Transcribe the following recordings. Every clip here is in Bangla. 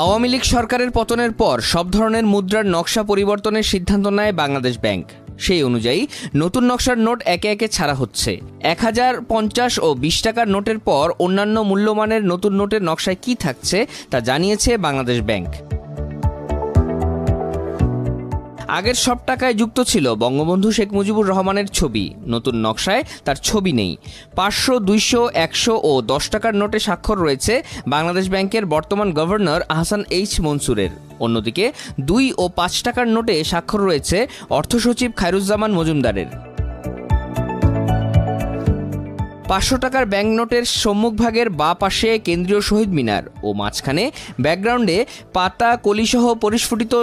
আওয়ামী লীগ সরকারের পতনের পর সব ধরনের মুদ্রার নকশা পরিবর্তনের সিদ্ধান্ত নেয় বাংলাদেশ ব্যাংক। সেই অনুযায়ী, নতুন নকশার নোট একে একে ছাড়া হচ্ছে। এক হাজার পঞ্চাশ ও বিশ টাকার নোটের পর অন্যান্য মূল্যমানের নতুন নোটের নকশায় কি থাকছে তা জানিয়েছে বাংলাদেশ ব্যাংক। আগের সব টাকায় যুক্ত ছিল বঙ্গবন্ধু শেখ মুজিবুর রহমানের ছবি। নতুন নকশায় তার ছবি নেই। পাঁচশো, দুইশো, একশো ও দশ টাকার নোটে স্বাক্ষর রয়েছে বাংলাদেশ ব্যাংকের বর্তমান গভর্নর আহসান এইচ মনসুরের। অন্যদিকে দুই ও পাঁচ টাকার নোটে স্বাক্ষর রয়েছে অর্থসচিব খায়রুজ্জামান মজুমদারের। পাঁচশো টাকার ব্যাংকনোটের সম্মুখভাগের বা পাশে কেন্দ্রীয় শহীদ মিনার ও মাঝখানে ব্যাকগ্রাউন্ডে পাতা, কলিসহ পরিস্ফুটিত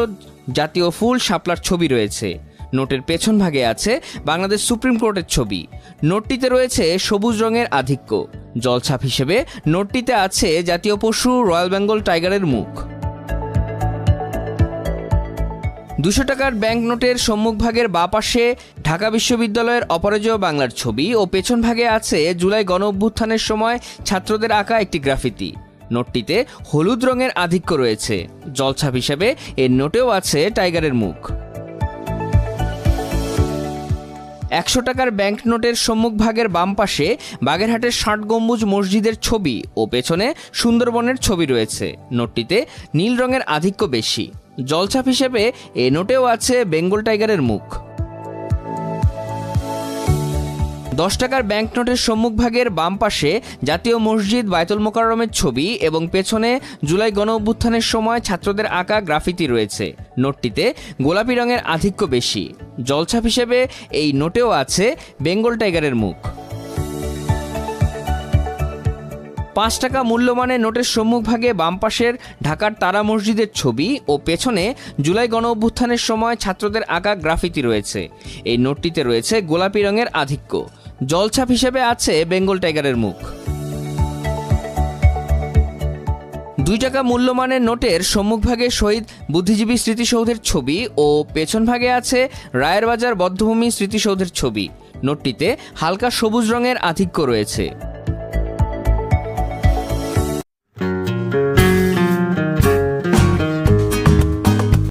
জাতীয় ফুল শাপলার ছবি রয়েছে। নোটের পেছন ভাগে আছে বাংলাদেশ সুপ্রিম কোর্টের ছবি। নোটটিতে রয়েছে সবুজ রঙের আধিক্য। জলছাপ হিসেবে নোটটিতে আছে জাতীয় পশু রয়্যাল বেঙ্গল টাইগারের মুখ। দুশো টাকার ব্যাংক নোটের সম্মুখভাগের বা পাশে ঢাকা বিশ্ববিদ্যালয়ের অপরাজয় বাংলার ছবি ও পেছন ভাগে আছে জুলাই গণ অভ্যুত্থানের সময় ছাত্রদের আঁকা একটি গ্রাফিতি। নোটটিতে হলুদ রঙের আধিক্য রয়েছে। জলছাপ হিসেবে এর নোটেও আছে টাইগারের মুখ। একশো টাকার ব্যাংক নোটের সম্মুখভাগের বাম পাশে বাগেরহাটের ষাট গম্বুজ মসজিদের ছবি ও পেছনে সুন্দরবনের ছবি রয়েছে। নোটটিতে নীল রঙের আধিক্য বেশি। জলছাপ হিসেবে এ নোটেও আছে বেঙ্গল টাইগারের মুখ। দশ টাকার ব্যাংক নোটের সম্মুখভাগের বাম পাশে জাতীয় মসজিদ বায়তুল মোকাররমের ছবি এবং পেছনে জুলাই গণ অভ্যুত্থানের সময় ছাত্রদের আঁকা গ্রাফিতি রয়েছে। নোটটিতে গোলাপি রঙের আধিক্য বেশি। জলছাপ হিসেবে এই নোটেও আছে বেঙ্গল টাইগারের মুখ। পাঁচ টাকা মূল্যমানের নোটের সম্মুখভাগে বাম পাশের ঢাকার তারা মসজিদের ছবি ও পেছনে জুলাই গণ অভ্যুত্থানের সময় ছাত্রদের আঁকা গ্রাফিতি রয়েছে। এই নোটটিতে রয়েছে গোলাপি রঙের আধিক্য। জলছাপ হিসেবে আছে বেঙ্গল টাইগারের মুখ। দুই টাকা মূল্যমানের নোটের সম্মুখভাগে শহীদ বুদ্ধিজীবী স্মৃতিসৌধের ছবি ও পেছন ভাগে আছে রায়ের বাজার বদ্ধভূমি স্মৃতিসৌধের ছবি। নোটটিতে হালকা সবুজ রঙের আধিক্য রয়েছে।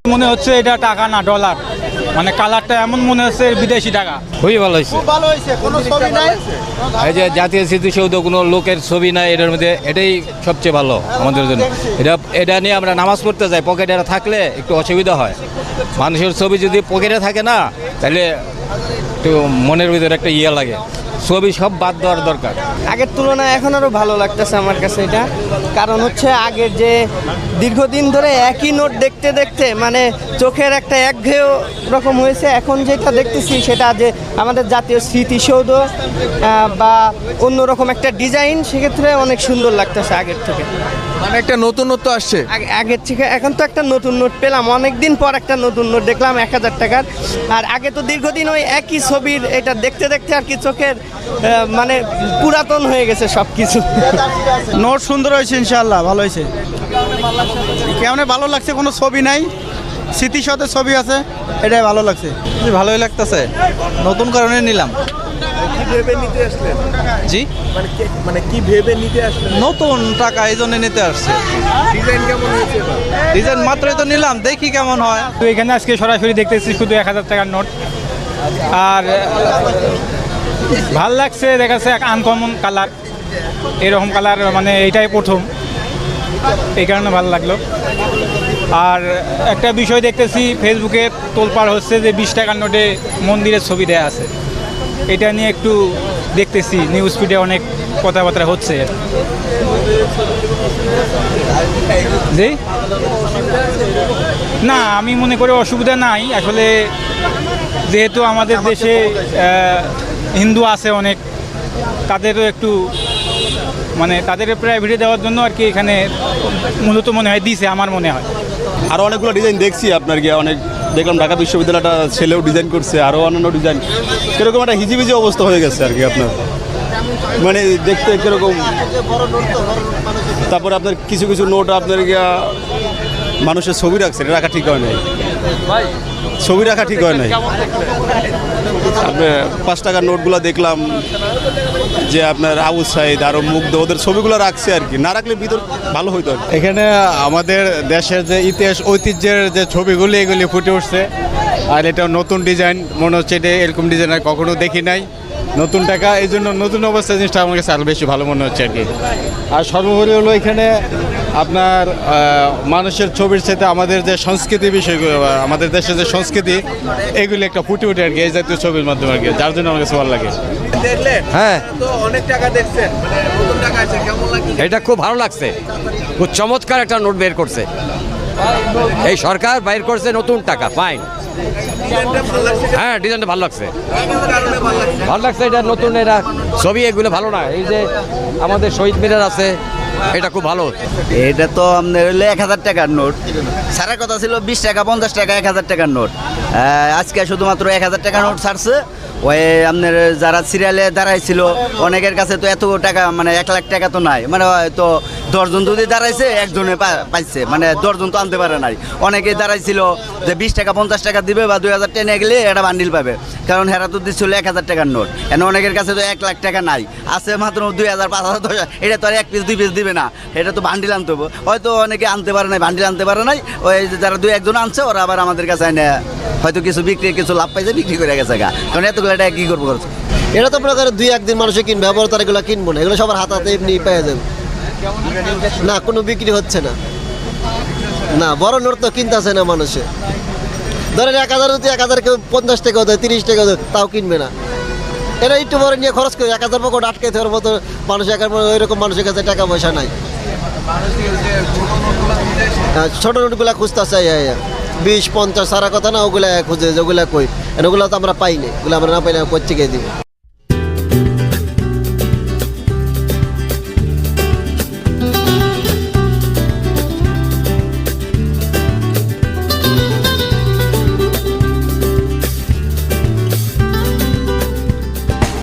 মনে হচ্ছে এটা টাকা না ডলার মানে কালারটা এমন মনে হচ্ছে বিদেশি টাকা। খুবই ভালো হয়েছে। ভালো হয়েছে কোনো ছবি নাই। এই যে জাতীয় স্মৃতিসৌধ কোনো লোকের ছবি নাই এটার মধ্যে এটাই সবচেয়ে ভালো আমাদের জন্য। এটা এটা নিয়ে আমরা নামাজ পড়তে যাই পকেটে থাকলে একটু অসুবিধা হয়। মানুষের ছবি যদি পকেটে থাকে না তাহলে একটু মনের ভিতরে একটা ইয়ে লাগে। ছবি সব বাদ দেওয়ার দরকার। আগের তুলনায় এখন আরও ভালো লাগতেছে আমার কাছে এটা। কারণ হচ্ছে আগের যে দীর্ঘদিন ধরে একই নোট দেখতে দেখতে মানে চোখের একটা একঘেয় রকম হয়েছে এখন যেটা দেখতেছি সেটা যে আমাদের জাতীয় স্মৃতিসৌধ বা অন্যরকম একটা ডিজাইন সেক্ষেত্রে অনেক সুন্দর লাগতেছে আগের থেকে। মানে একটা নতুনত্ব আসছে। আগের থেকে এখন তো একটা নতুন নোট পেলাম অনেক দিন পর একটা নতুন নোট দেখলাম এক হাজার টাকার। আর আগে তো দীর্ঘদিন ওই একই ছবির এটা দেখতে দেখতে আর কি চোখের মানে পুরাতন হয়ে গেছে সব কিছু নোট সুন্দর হয়েছে ইনশাল্লাহ ভালো হয়েছে। কেমন ভালো লাগছে কোনো ছবি নাই? স্মৃতির সাথে ছবি আছে এটাই ভালো লাগছে। ভালোই লাগতেছে। নতুন কারণে নিলাম। কি ভেবে নিতে আসলেন জি? মানে মানে কি ভেবে নিতে আসলেন নতুন টাকা এই জন্য নিতে আসছে। ডিজাইন কেমন হয়েছে ডিজাইন মাত্রই তো নিলাম দেখি কেমন হয়। তো এখানে আজকে সরাসরি দেখতেছি শুধু এক হাজার টাকার নোট। আর ভালো লাগছে দেখাচ্ছে এক আনকমন কালার এরকম কালার মানে এইটাই প্রথম। এই কারণে ভালো লাগল। আর একটা বিষয় দেখতেছি ফেসবুকে তোলপাড় হচ্ছে যে বিশ টাকার নোটে মন্দিরের ছবি দেয়া আছে। এটা নিয়ে একটু দেখতেছি নিউজ ফিডে অনেক কথাবার্তা হচ্ছে। জি? না, আমি মনে করি অসুবিধা নাই। আসলে যেহেতু আমাদের দেশে হিন্দু আছে অনেক, তাদেরও একটু মানে তাদের প্রাইভেটে দেওয়ার জন্য আর কি এখানে মূলত মনে হয় দিছে, আমার মনে হয়। আরও অনেকগুলো ডিজাইন দেখছি আপনার গিয়ে, অনেক দেখলাম ঢাকা বিশ্ববিদ্যালয়টা ছেলেও ডিজাইন করছে আরও অন্যান্য ডিজাইন কীরকম একটা হিজিবিজি অবস্থা হয়ে গেছে আর কি আপনার? মানে দেখতে কীরকম? তারপরে আপনার কিছু কিছু নোট আপনার গিয়া মানুষের ছবি রাখছে রাখা ঠিক হয় নাই। ছবি রাখা ঠিক হয় নাই। আপনার পাঁচ টাকার নোটগুলো দেখলাম যে আপনার আবু সাইদ আরও মুগ্ধ, ওদের ছবিগুলো রাখছে আর কি। না রাখলে ভিতর ভালো হইতো এখানে আমাদের দেশের যে ইতিহাস, ঐতিহ্যের যে ছবিগুলি, এগুলি ফুটে উঠছে। আর এটা নতুন ডিজাইন, মনে হচ্ছে এটা এরকম ডিজাইন আর কখনো দেখি নাই। নতুন টাকা এই জন্য নতুন অবস্থা জিনিসটা আমার কাছে আরও বেশি ভালো মনে হচ্ছে আর কি। আর সর্বোপরি হলো এখানে আপনার মানুষের ছবির সাথে আমাদের যে সংস্কৃতি বিষয়গুলো আমাদের দেশের যে সংস্কৃতি এগুলি একটা ফুটে উঠে আর কি এই জাতীয় ছবির মাধ্যমে আর কি যার জন্য আমার কাছে ভালো লাগে। হ্যাঁ। অনেক টাকা দেখছেন মানে নতুন টাকা আছে কেমন লাগে এটা খুব ভালো লাগছে। খুব চমৎকার একটা নোট বের করছে। এই সরকার বাইর করছে নতুন টাকা ফাইন। হ্যাঁ ডিজাইনটা ভালো লাগছে। ভালো লাগছে, এটা নতুন, এটা ছবি এগুলো ভালো না। এই যে আমাদের শহীদ মিনার আছে, এটা খুব ভালো এটা তো আপনার হলো এক হাজার টাকার নোট। সারার কথা ছিল বিশ টাকা, পঞ্চাশ টাকা, এক হাজার টাকার নোট। আজকে শুধুমাত্র এক হাজার টাকার নোট ছাড়ছে। ওই আপনার যারা সিরিয়ালে দাঁড়াইছিল, অনেকের কাছে তো এত টাকা মানে এক লাখ টাকা তো নাই। মানে হয়তো দশজন যদি দাঁড়াইছে, একজনে পাইছে। মানে দশজন তো আনতে পারে নাই। অনেকে দাঁড়াইছিল যে বিশ টাকা, পঞ্চাশ টাকা দিবে বা দুই হাজার টেনে গেলে এটা বান্ডিল পাবে। কারণ হেরা তো দিচ্ছিল এক হাজার টাকার নোট। এখন অনেকের কাছে তো এক লাখ টাকা নাই। আছে মাত্র দুই হাজার, পাঁচ হাজার, দশ এটা তো আর এক পিস দুই পিস দিবে না। এটা তো বান্ডিল আনতে হবে। হয়তো অনেকে আনতে পারে নাই বান্ডিল আনতে পারে নাই। ওই যারা দুই একজন আনছে, ওরা আবার আমাদের কাছে এনে হয়তো কিছু বিক্রি, কিছু লাভ পাইছে, বিক্রি করে গেছে গা। কারণ এতগুলো এটা কি করব? এটা তো প্রকার দুই একদিন মানুষে কিনবে, আবার তার এগুলো কিনবো না। এগুলো সবার হাত হাতে এমনি পেয়ে যাবে। না, কোনো বিক্রি হচ্ছে না। না, বড় নোট তো কিনতেছে না মানুষে। ধরেন এক হাজার যদি এক হাজার কেউ পঞ্চাশ টাকা দেয় তিরিশ টাকা দেয় তাও কিনবে না। এটা একটু বড় নিয়ে খরচ করে এক হাজার পকেট আটকে দেওয়ার মতো মানুষ এক ওইরকম মানুষের কাছে টাকা পয়সা নাই। হ্যাঁ, ছোট নোটগুলা খুঁজতেছে বিশ পঞ্চাশ সারা কথা না ওগুলা খুঁজে যে ওগুলা কই ওগুলো তো আমরা পাইনি ওগুলো আমরা না পাইলে কোথেকে দিব?